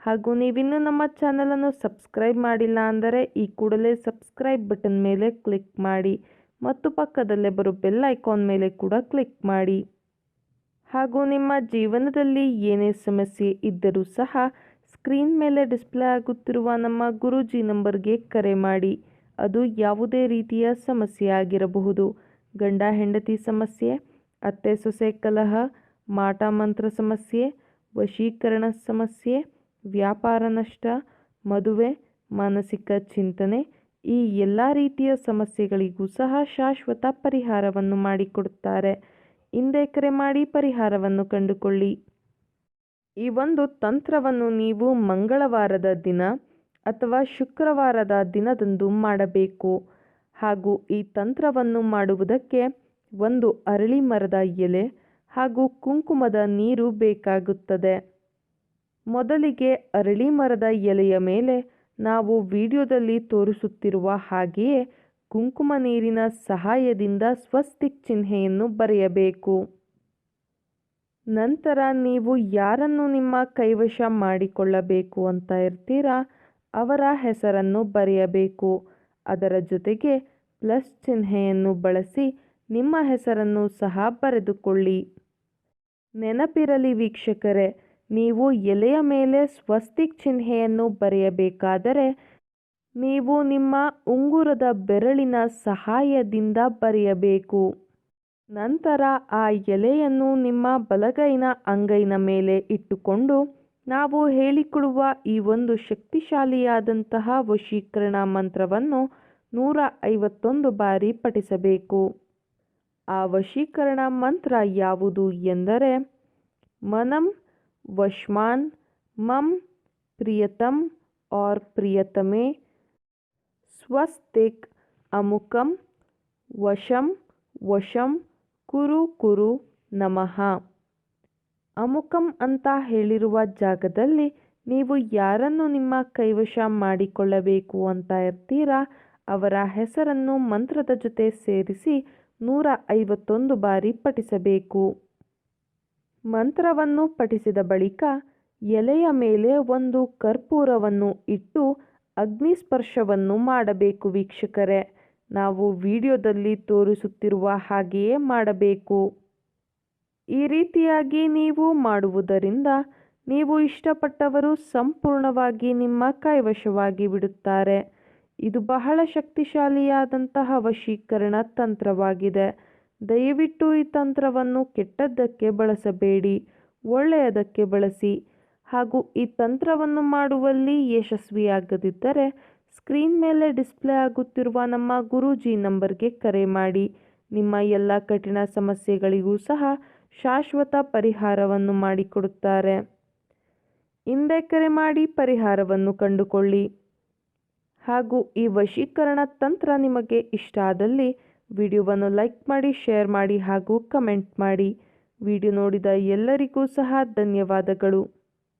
ಹಾಗೂ ನೀವಿನ್ನೂ ನಮ್ಮ ಚಾನಲನ್ನು ಸಬ್ಸ್ಕ್ರೈಬ್ ಮಾಡಿಲ್ಲ ಅಂದರೆ ಈ ಕೂಡಲೇ ಸಬ್ಸ್ಕ್ರೈಬ್ ಬಟನ್ ಮೇಲೆ ಕ್ಲಿಕ್ ಮಾಡಿ ಮತ್ತು ಪಕ್ಕದಲ್ಲೇ ಬರೋ ಬೆಲ್ ಐಕಾನ್ ಮೇಲೆ ಕೂಡ ಕ್ಲಿಕ್ ಮಾಡಿ. ಹಾಗೂ ನಿಮ್ಮ ಜೀವನದಲ್ಲಿ ಏನೇ ಸಮಸ್ಯೆ ಇದ್ದರೂ ಸಹ ಸ್ಕ್ರೀನ್ ಮೇಲೆ ಡಿಸ್ಪ್ಲೇ ಆಗುತ್ತಿರುವ ನಮ್ಮ ಗುರೂಜಿ ನಂಬರ್ಗೆ ಕರೆ ಮಾಡಿ. ಅದು ಯಾವುದೇ ರೀತಿಯ ಸಮಸ್ಯೆ ಆಗಿರಬಹುದು. ಗಂಡ ಹೆಂಡತಿ ಸಮಸ್ಯೆ, ಅತ್ತೆ ಸೊಸೆ ಕಲಹ, ಮಾಟ ಮಂತ್ರ ಸಮಸ್ಯೆ, ವಶೀಕರಣ ಸಮಸ್ಯೆ ವ್ಯಾಪಾರ ನಷ್ಟ ಮದುವೆ, ಮಾನಸಿಕ ಚಿಂತನೆ ಈ ಎಲ್ಲ ರೀತಿಯ ಸಮಸ್ಯೆಗಳಿಗೂ ಸಹ ಶಾಶ್ವತ ಪರಿಹಾರವನ್ನು ಮಾಡಿಕೊಡುತ್ತಾರೆ. ಹಿಂದೆ ಕರೆ ಮಾಡಿ ಪರಿಹಾರವನ್ನು ಕಂಡುಕೊಳ್ಳಿ. ಈ ಒಂದು ತಂತ್ರವನ್ನು ನೀವು ಮಂಗಳವಾರದ ದಿನ ಅಥವಾ ಶುಕ್ರವಾರದ ದಿನದಂದು ಮಾಡಬೇಕು. ಹಾಗೂ ಈ ತಂತ್ರವನ್ನು ಮಾಡುವುದಕ್ಕೆ ಒಂದು ಅರಳಿ ಮರದ ಎಲೆ ಹಾಗೂ ಕುಂಕುಮದ ನೀರು ಬೇಕಾಗುತ್ತದೆ. ಮೊದಲಿಗೆ ಅರಳಿ ಮರದ ಎಲೆಯ ಮೇಲೆ ನಾವು ವಿಡಿಯೋದಲ್ಲಿ ತೋರಿಸುತ್ತಿರುವ ಹಾಗೆಯೇ ಕುಂಕುಮ ನೀರಿನ ಸಹಾಯದಿಂದ ಸ್ವಸ್ತಿಕ್ ಚಿಹ್ನೆಯನ್ನು ಬರೆಯಬೇಕು. ನಂತರ ನೀವು ಯಾರನ್ನು ನಿಮ್ಮ ಕೈವಶ ಮಾಡಿಕೊಳ್ಳಬೇಕು ಅಂತ ಇರ್ತೀರಾ? ಅವರ ಹೆಸರನ್ನು ಬರೆಯಬೇಕು. ಅದರ ಜೊತೆಗೆ ಪ್ಲಸ್ ಚಿಹ್ನೆಯನ್ನು ಬಳಸಿ ನಿಮ್ಮ ಹೆಸರನ್ನು ಸಹ ಬರೆದುಕೊಳ್ಳಿ. ನೆನಪಿರಲಿ ವೀಕ್ಷಕರೇ ನೀವು ಎಲೆಯ ಮೇಲೆ ಸ್ವಸ್ತಿಕ್ ಚಿಹ್ನೆಯನ್ನು ಬರೆಯಬೇಕಾದರೆ ನೀವು ನಿಮ್ಮ ಉಂಗುರದ ಬೆರಳಿನ ಸಹಾಯದಿಂದ ಬರೆಯಬೇಕು. ನಂತರ ಆ ಎಲೆಯನ್ನು ನಿಮ್ಮ ಬಲಗೈನ ಅಂಗೈನ ಮೇಲೆ ಇಟ್ಟುಕೊಂಡು ನಾವು ಹೇಳಿಕೊಡುವ ಈ ಒಂದು ಶಕ್ತಿಶಾಲಿಯಾದಂತಹ ವಶೀಕರಣ ಮಂತ್ರವನ್ನು ನೂರ ಐವತ್ತೊಂದು ಬಾರಿ ಪಠಿಸಬೇಕು. ಆ ವಶೀಕರಣ ಮಂತ್ರ ಯಾವುದು ಎಂದರೆ ಮನಂ ವಶ್ಮಾನ್ मम, प्रियतम और प्रियतमे, स्वस्तिक, अमुकम, वशम ವಶಂ ಕುರು ಕುರು ನಮಃ ಅಮುಕಂ ಅಂತ ಹೇಳಿರುವ ಜಾಗದಲ್ಲಿ ನೀವು ಯಾರನ್ನು ನಿಮ್ಮ ಕೈವಶ ಮಾಡಿಕೊಳ್ಳಬೇಕು ಅಂತ ಇರ್ತೀರಾ? ಅವರ ಹೆಸರನ್ನು ಮಂತ್ರದ ಜೊತೆ ಸೇರಿಸಿ ನೂರ ಐವತ್ತೊಂದು ಬಾರಿ ಪಠಿಸಬೇಕು. ಮಂತ್ರವನ್ನು ಪಠಿಸಿದ ಬಳಿಕ ಎಲೆಯ ಮೇಲೆ ಒಂದು ಕರ್ಪೂರವನ್ನು ಇಟ್ಟು ಅಗ್ನಿಸ್ಪರ್ಶವನ್ನು ಮಾಡಬೇಕು ವೀಕ್ಷಕರೇ. ನಾವು ವಿಡಿಯೋದಲ್ಲಿ ತೋರಿಸುತ್ತಿರುವ ಹಾಗೆಯೇ ಮಾಡಬೇಕು. ಈ ರೀತಿಯಾಗಿ ನೀವು ಮಾಡುವುದರಿಂದ ನೀವು ಇಷ್ಟಪಟ್ಟವರು ಸಂಪೂರ್ಣವಾಗಿ ನಿಮ್ಮ ಕೈವಶವಾಗಿ ಬಿಡುತ್ತಾರೆ. ಇದು ಬಹಳ ಶಕ್ತಿಶಾಲಿಯಾದಂತಹ ವಶೀಕರಣ ತಂತ್ರವಾಗಿದೆ. ದಯವಿಟ್ಟು ಈ ತಂತ್ರವನ್ನು ಕೆಟ್ಟದ್ದಕ್ಕೆ ಬಳಸಬೇಡಿ, ಒಳ್ಳೆಯದಕ್ಕೆ ಬಳಸಿ. ಹಾಗೂ ಈ ತಂತ್ರವನ್ನು ಮಾಡುವಲ್ಲಿ ಯಶಸ್ವಿಯಾಗದಿದ್ದರೆ ಸ್ಕ್ರೀನ್ ಮೇಲೆ ಡಿಸ್ಪ್ಲೇ ಆಗುತ್ತಿರುವ ನಮ್ಮ ಗುರೂಜಿ ನಂಬರ್ಗೆ ಕರೆ ಮಾಡಿ. ನಿಮ್ಮ ಎಲ್ಲ ಕಠಿಣ ಸಮಸ್ಯೆಗಳಿಗೂ ಸಹ ಶಾಶ್ವತ ಪರಿಹಾರವನ್ನು ಮಾಡಿಕೊಡುತ್ತಾರೆ. ಹಿಂದೆ ಕರೆ ಮಾಡಿ ಪರಿಹಾರವನ್ನು ಕಂಡುಕೊಳ್ಳಿ. ಹಾಗೂ ಈ ವಶೀಕರಣ ತಂತ್ರ ನಿಮಗೆ ಇಷ್ಟ ಆದಲ್ಲಿ ವಿಡಿಯೋವನ್ನು ಲೈಕ್ ಮಾಡಿ ಶೇರ್ ಮಾಡಿ ಹಾಗೂ ಕಮೆಂಟ್ ಮಾಡಿ. ವಿಡಿಯೋ ನೋಡಿದ ಎಲ್ಲರಿಗೂ ಸಹ ಧನ್ಯವಾದಗಳು.